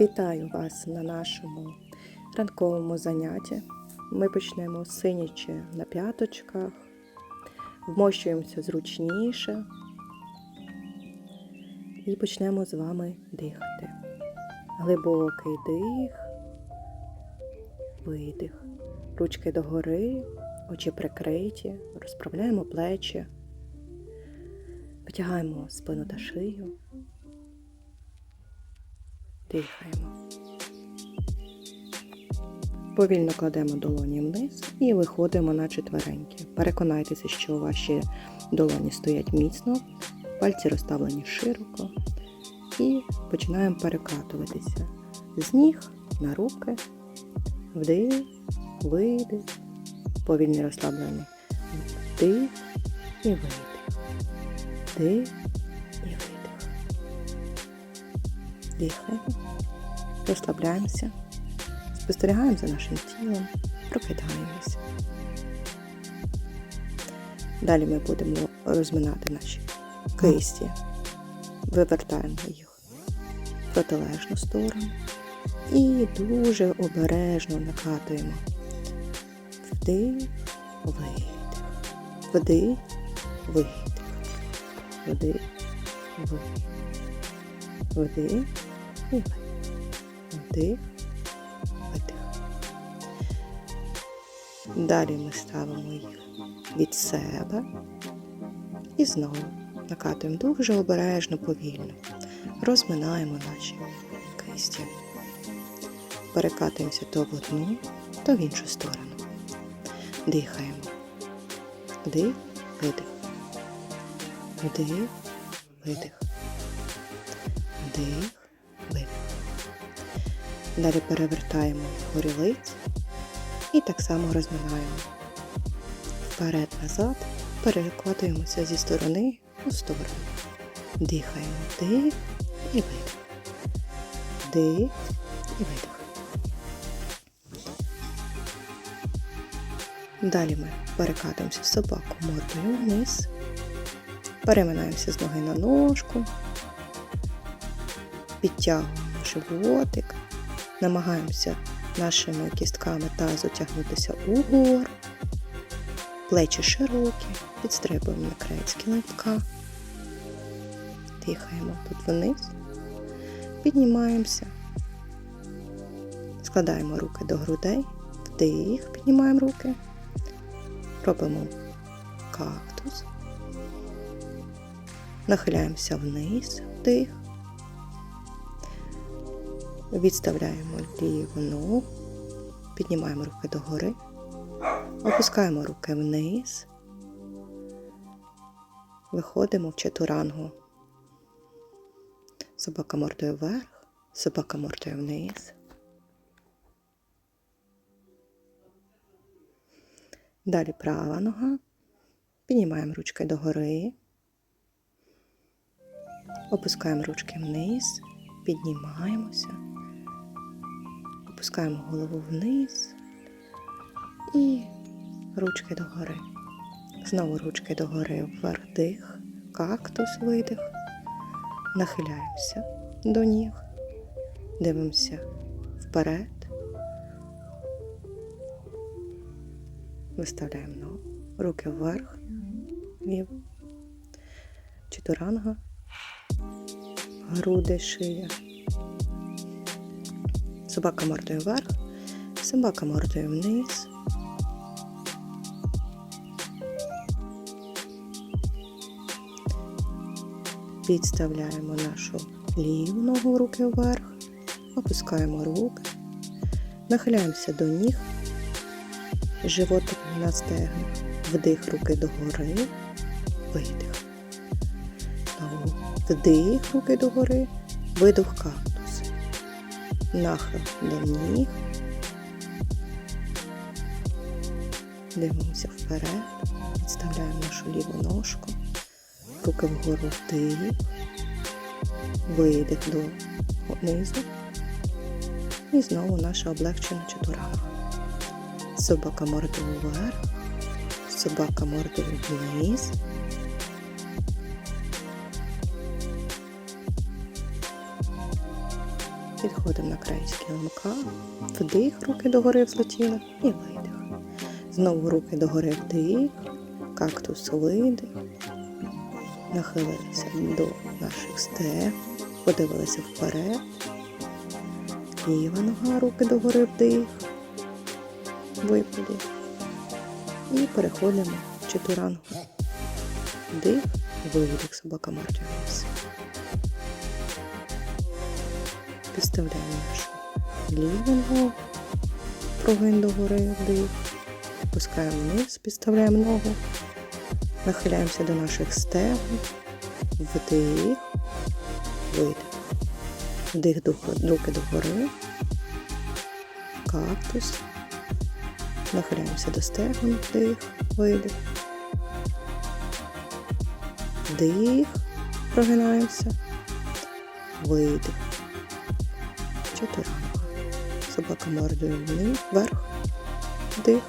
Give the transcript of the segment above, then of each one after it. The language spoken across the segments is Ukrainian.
Вітаю вас на нашому ранковому занятті. Ми почнемо синячи на п'яточках, вмощуємося зручніше і почнемо з вами дихати. Глибокий дих, видих. Ручки догори, очі прикриті, розправляємо плечі, витягаємо спину та шию. Дихаємо. Повільно кладемо долоні вниз і виходимо на четвереньки. Переконайтеся, що ваші долоні стоять міцно, пальці розставлені широко. І починаємо перекатуватися з ніг на руки, вдих, видих, повільний розслаблений вдих і видих. Вдих Дихаємо, розслабляємося, спостерігаємо за нашим тілом, прокидаємося. Далі ми будемо розминати наші кисті, вивертаємо їх в протилежну сторону і дуже обережно накатуємо. Вдих, видих, вдих, видих, вдих, видих. Вдих і видих. Вдих, видих. Далі ми ставимо їх від себе і знову накатуємо дуже обережно, повільно. Розминаємо наші кисті. Перекатуємося то в одну, то в іншу сторону. Дихаємо. Вдих, видих. Вдих, видих. Вдих. Далі перевертаємо горілиць і так само розминаємо. Вперед-назад перекладаємося зі сторони у сторону. Дихаємо вдих і видих. Вдих і видих. Далі ми перекатуємося собаку мордою вниз. Переминаємося з ноги на ножку підтягуємо животик, намагаємося нашими кістками тазу тягнутися угору, плечі широкі, підстрибуємо на край килимка, дихаємо тут вниз, піднімаємося, складаємо руки до грудей, вдих, піднімаємо руки, робимо кактус, нахиляємося вниз, вдих. Відставляємо ліву ногу, піднімаємо руки догори, опускаємо руки вниз, виходимо в чатурангу. Собака мордою вверх, собака мордою вниз. Далі права нога. Піднімаємо ручки догори, опускаємо ручки вниз, піднімаємося. Опускаємо голову вниз і ручки догори. Знову ручки догори вверх дих, кактус видих. Нахиляємося до ніг, дивимося вперед. Виставляємо ногу, руки вверх, ліво, чотуранга, груди, шия. Собака мордою вверх, собака мордою вниз. Підставляємо нашу ліву ногу руки вверх, опускаємо руки, нахиляємося до ніг, животик на стегнах, вдих руки догори, видих. Вдих руки догори, видих кактус нахил до ніг. Дивимося вперед, підставляємо нашу ліву ножку, руки вгору вдих, видих до низу. І знову наша облегчена чотурага. Собака мордою вверх, собака мордою вниз. Підходимо на краєчки ломка. Вдих, руки догори взлетіли і видих. Знову руки догори вдих, кактус видих. Нахилилися до наших стег, подивилися вперед. Ліва нога, руки догори вдих, випадів. І переходимо в чотирангу. Вдих, видих, собака мертва нашу ліву ногу, прогин догори, вдих. Опускаємо вниз, підставляємо ногу. Нахиляємося до наших стегон. Вдих, видих. Вдих руки догори. Кактус. Нахиляємося до стегон, вдих, видих. Вдих, прогинаємося. Видих. Чотири. Собака мордою вверх, вдих.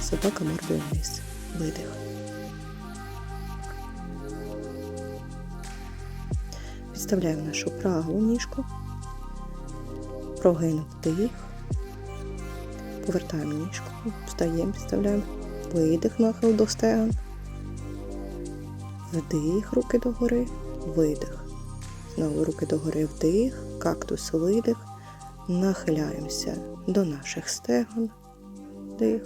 Собака мордою вниз. Видих. Підставляємо нашу праву ніжку. Прогин вдих. Повертаємо ніжку. Встаємо, підставляємо. Видих, нахил до стегон. Вдих, руки догори, видих. Знову руки догори, вдих, кактус, видих. Нахиляємося до наших стегон. Вдих.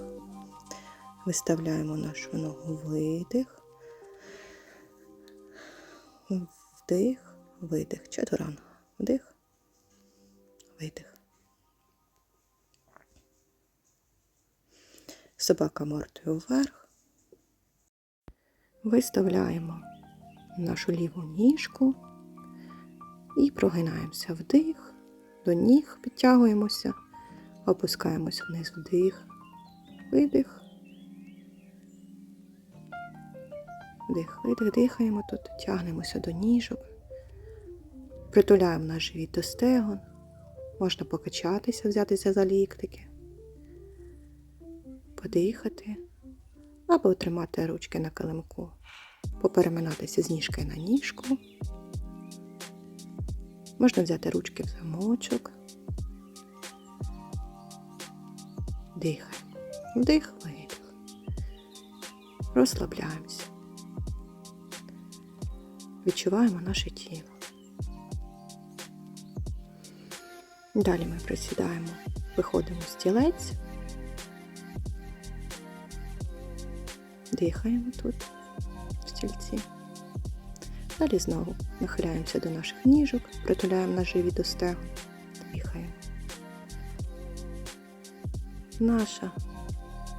Виставляємо нашу ногу видих. Вдих, видих. Чатуранга. Вдих. Видих. Собака мордою вверх. Виставляємо нашу ліву ніжку і прогинаємося вдих, до ніг підтягуємося, опускаємося вниз вдих, видих. Вдих, видих, дихаємо тут, тягнемося до ніжок, притуляємо наш живіт до стегон, можна покачатися, взятися за ліктики, подихати або тримати ручки на килимку, попереминатися з ніжки на ніжку. Можна взяти ручки в замочок. Дихаємо. Вдих, видих. Розслабляємося. Відчуваємо наше тіло. Далі ми присідаємо, виходимо в стілець. Дихаємо тут, в стільці. Далі знову нахиляємося до наших ніжок, притуляємо наш живіт до стегон, дихаємо. Наша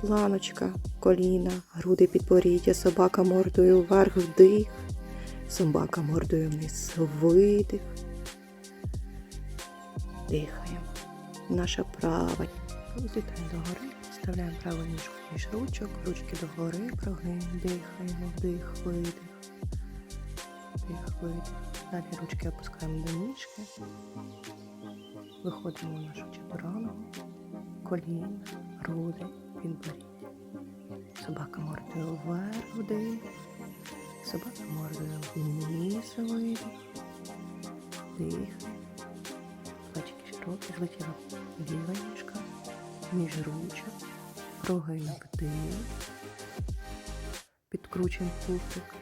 планочка, коліна, груди підборіддя, собака мордою вверх, вдих, собака мордою вниз, видих. Дихаємо. Наша права. Злітаємо догори, вставляємо праву ніжку між ручок, ручки догори, прогин, дихаємо, вдих, видих. Далі ручки опускаємо до ніжки. Виходимо в нашу чотирангу, коліна, груди, підборіддя. Собака мордою вверх, вдих. Собака мордою вниз, видих. Дихаємо. Плечики широкі, злетіла ліва ніжка, між ручок, прогин вдих. Підкручуємо пупик.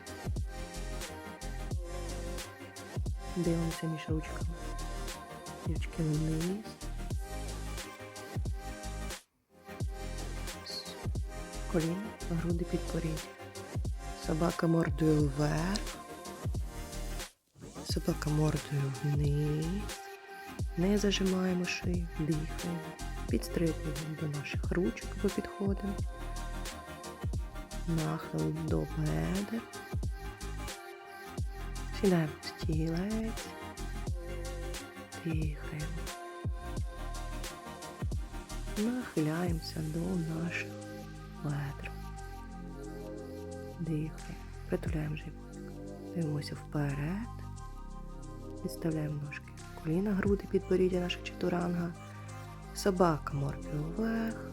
Дивимося між ручками. Ручки вниз. Коліна, груди підборіддя. Собака мордою вверх. Собака мордою вниз. Не зажимаємо шию, дихаємо. Підстрибуємо до наших ручок, бо підходимо. Нахил до бедер. Сідаємо стілець. Дихаємо. Нахиляємося до наших бедер. Дихаємо. Притуляємо животик. Дивимося вперед. Підставляємо ножки. Коліна, груди, підборіддя, наша чатуранга. Собака мордою вверх.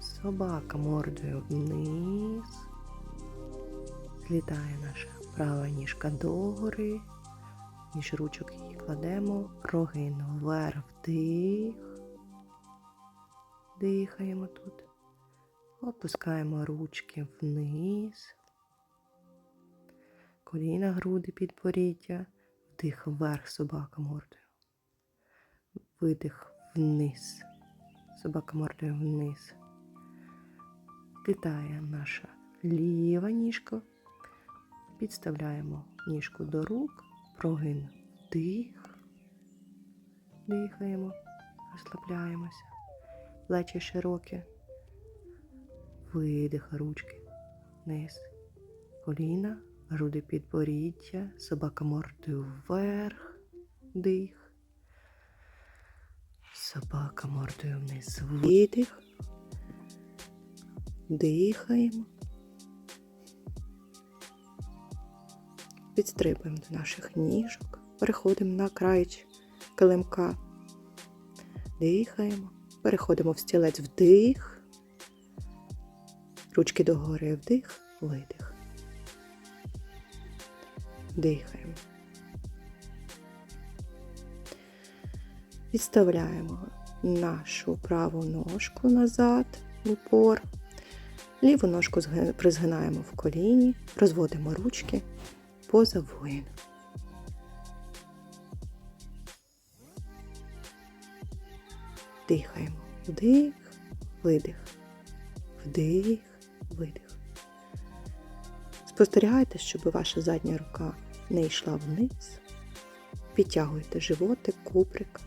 Собака мордою вниз. Злітає наша права ніжка догори, між ручок її кладемо прогин вверх, вдих. Дихаємо тут. Опускаємо ручки вниз. Коліна, груди, підборіддя. Вдих вверх, собака мордою. Видих вниз. Собака мордою вниз. Літає наша ліва ніжка. Підставляємо ніжку до рук, прогин вдих. Дихаємо, розслабляємося. Плечі широкі. Видих ручки. Вниз. Коліна, груди підборіддя, собака мордою вверх. Дих. Собака мордою вниз. Видих. Дихаємо. Підстрибуємо до наших ніжок. Переходимо на край килимка. Дихаємо. Переходимо в стілець вдих. Ручки догори вдих, видих. Дихаємо. Відставляємо нашу праву ножку назад в упор. Ліву ножку призгинаємо в коліні, розводимо ручки поза воїн. Дихаємо. Вдих, видих. Вдих, видих. Спостерігайте, щоб ваша задня рука не йшла вниз. Підтягуйте животик, куприк.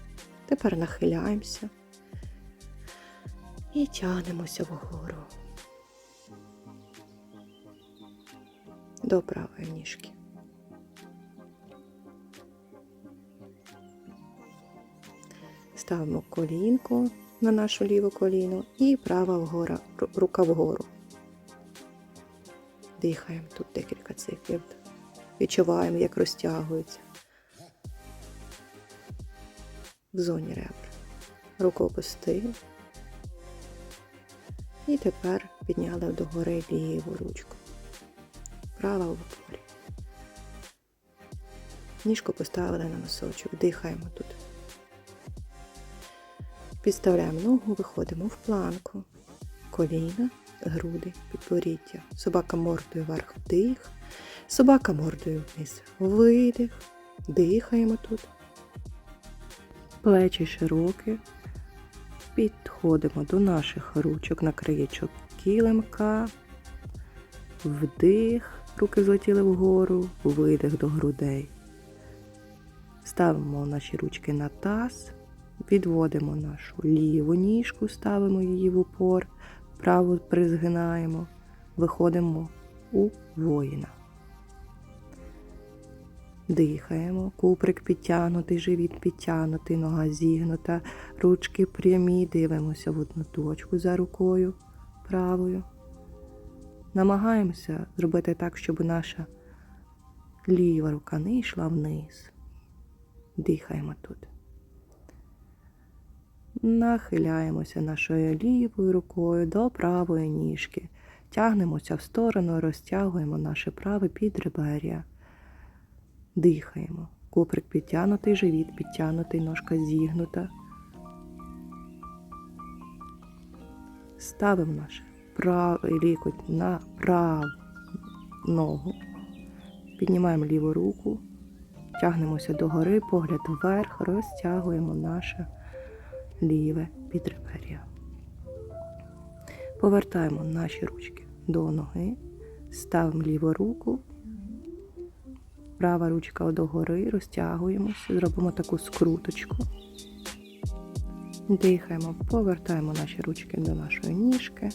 Тепер нахиляємося і тягнемося вгору. До правої ніжки. Ставимо колінку на нашу ліву коліно і права вгора, рука вгору. Дихаємо тут декілька циклів. Відчуваємо, як розтягується в зоні ребра. Руку опустили. І тепер підняли догори ліву ручку. Права в опорі. Ніжку поставили на носочок. Дихаємо тут. Підставляємо ногу, виходимо в планку. Коліна, груди, підборіддя. Собака мордою вверх вдих. Собака мордою вниз. Видих. Дихаємо тут. Плечі широкі. Підходимо до наших ручок на краєчок килимка. Вдих. Руки злетіли вгору. Видих до грудей. Ставимо наші ручки на таз. Відводимо нашу ліву ніжку, ставимо її в упор, праву призгинаємо, виходимо у воїна. Дихаємо, куприк підтягнутий, живіт підтягнутий, нога зігнута, ручки прямі, дивимося в одну точку за рукою правою. Намагаємося зробити так, щоб наша ліва рука не йшла вниз. Дихаємо тут. Нахиляємося нашою лівою рукою до правої ніжки. Тягнемося в сторону, розтягуємо наше праве підребер'я. Дихаємо. Куприк підтягнутий, живіт підтягнутий, ножка зігнута. Ставимо наш правий лікоть на праву ногу. Піднімаємо ліву руку, тягнемося догори, погляд вверх, розтягуємо наше ліве підребер'я. Повертаємо наші ручки до ноги, ставимо ліву руку, права ручка догори, розтягуємося, зробимо таку скруточку. Дихаємо, повертаємо наші ручки до нашої ніжки,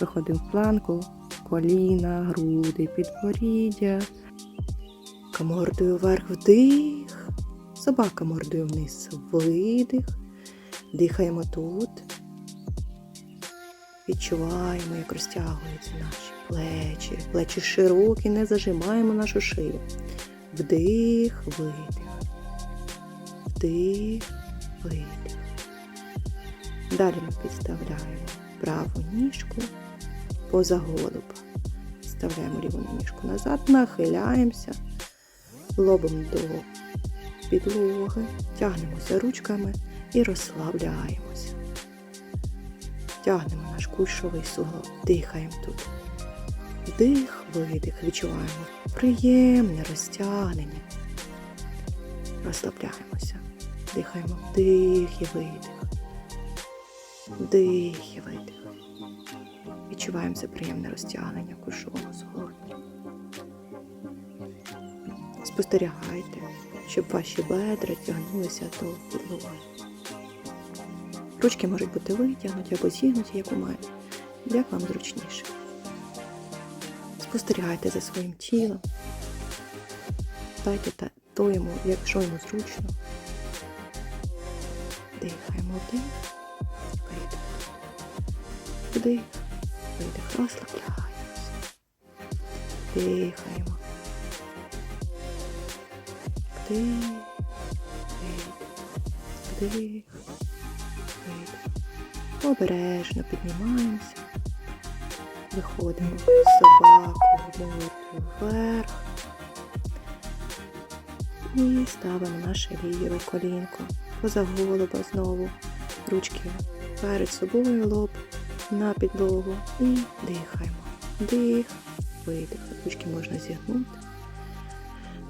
виходимо в планку, коліна, груди, підборіддя. Мордою вверх вдих, собака мордою вниз, видих. Дихаємо тут. Відчуваємо, як розтягуються наші плечі. Плечі широкі, не зажимаємо нашу шию. Вдих, видих. Вдих, видих. Далі ми підставляємо праву ніжку поза голуба. Вставляємо ліву ніжку назад, нахиляємося лобом до підлоги, тягнемося ручками і розслабляємося. Тягнемо наш кульшовий суглоб, дихаємо тут. Вдих, видих, відчуваємо приємне розтягнення. Розслабляємося. Дихаємо вдих і видих. Вдих і видих. Відчуваємо це приємне розтягнення кульшового суглобу. Спостерігайте, щоб ваші бедра тягнулися до підлоги. Ручки можуть бути витягнуті або зігнуті, як у мене, як вам зручніше. Спостерігайте за своїм тілом. Дайте то йому, якщо йому зручно. Дихаємо вдих, видих. Вдих, видих. Розслабляємося. Дихаємо. Вдих, видих. Вдих. Обережно піднімаємося. Виходимо з собакою мордою вверх. І ставимо наше ліве колінко поза голуба знову. Ручки перед собою лоб на підлогу і дихаємо. Дих, видих. Ручки можна зігнути.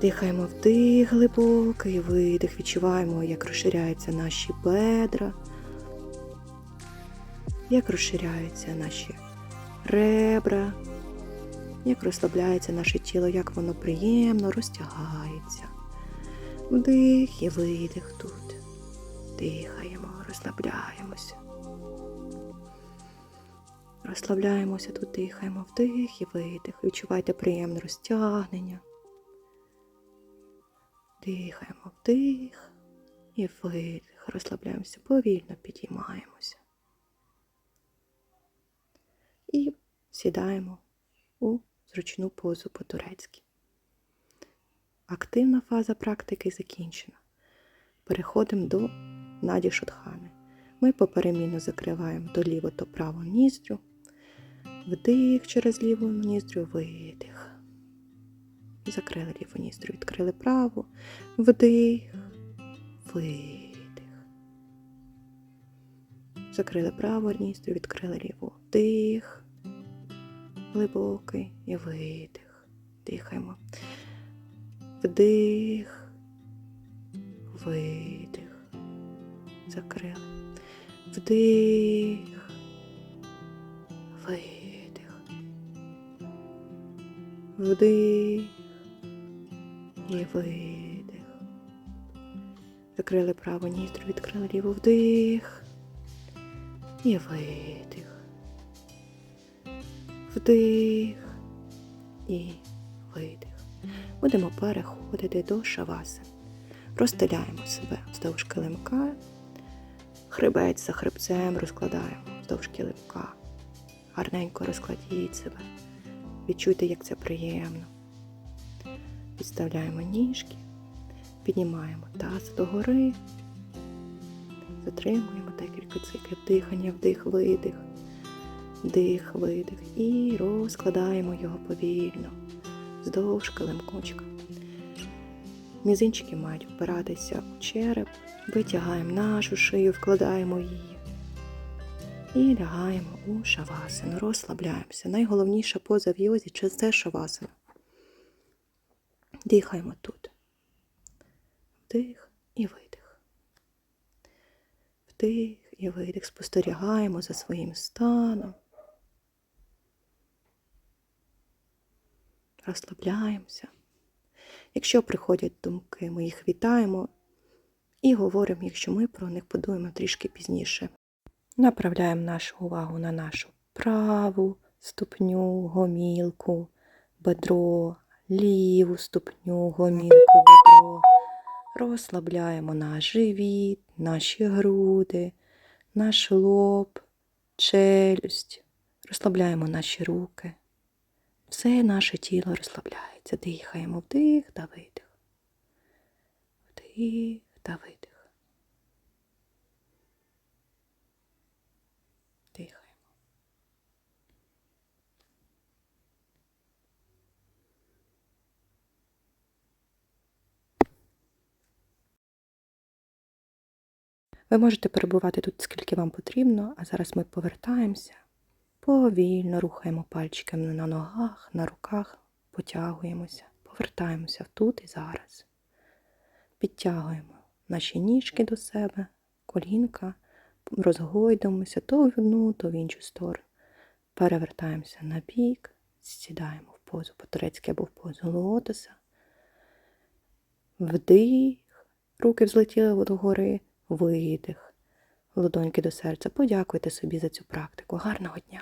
Дихаємо вдих глибокий видих. Відчуваємо, як розширяються наші бедра, як розширяються наші ребра, як розслабляється наше тіло, як воно приємно розтягається. Вдих і видих тут. Дихаємо, розслабляємося. Розслабляємося тут, дихаємо вдих і видих. Відчувайте приємне розтягнення. Дихаємо вдих і видих. Розслабляємося, повільно підіймаємося. І сідаємо у зручну позу по-турецьки. Активна фаза практики закінчена. Переходимо до наді шотхани. Ми поперемінно закриваємо то ліво, то право ніздрю. Вдих через ліву ніздрю, видих. Закрили ліву ніздрю, відкрили праву. Вдих, видих. Закрили праву ніздрю, відкрили ліву. Вдих. Глибокий і видих. Дихаємо. Вдих, видих. Закрили. Вдих, видих. Вдих і видих. Закрили праву ніздрю, відкрили ліву вдих і видих. Вдих і видих. Будемо переходити до шаваси. Розстеляємо себе вздовж килимка, хребець за хребцем розкладаємо вздовж килимка. Гарненько розкладіть себе. Відчуйте, як це приємно. Підставляємо ніжки, піднімаємо таз догори, затримуємо декілька циклів дихання, вдих, видих, вдих, видих і розкладаємо його повільно вздовж килимкочка. Мізинчики мають впиратися у череп, витягаємо нашу шию, вкладаємо її. І лягаємо у шавасану, розслабляємося. Найголовніша поза в йозі це шавасана. Дихаємо тут. Вдих і видих. Вдих і видих. Спостерігаємо за своїм станом. Розслабляємося. Якщо приходять думки, ми їх вітаємо і говоримо, якщо ми про них подумаємо трішки пізніше. Направляємо нашу увагу на нашу праву ступню, гомілку, бедро, ліву ступню, гомілку, бедро. Розслабляємо наш живіт, наші груди, наш лоб, челюсть. Розслабляємо наші руки. Все наше тіло розслабляється. Дихаємо вдих та видих. Вдих та видих. Дихаємо. Ви можете перебувати тут скільки вам потрібно, а зараз ми повертаємося. Повільно рухаємо пальчиками на ногах, на руках, потягуємося, повертаємося тут і зараз. Підтягуємо наші ніжки до себе, колінка, розгойдуємося то в одну, то в іншу сторону. Перевертаємося на бік, сідаємо в позу по-турецьки або в позу лотоса. Вдих, руки взлетіли догори, видих, ладоньки до серця. Подякуйте собі за цю практику. Гарного дня!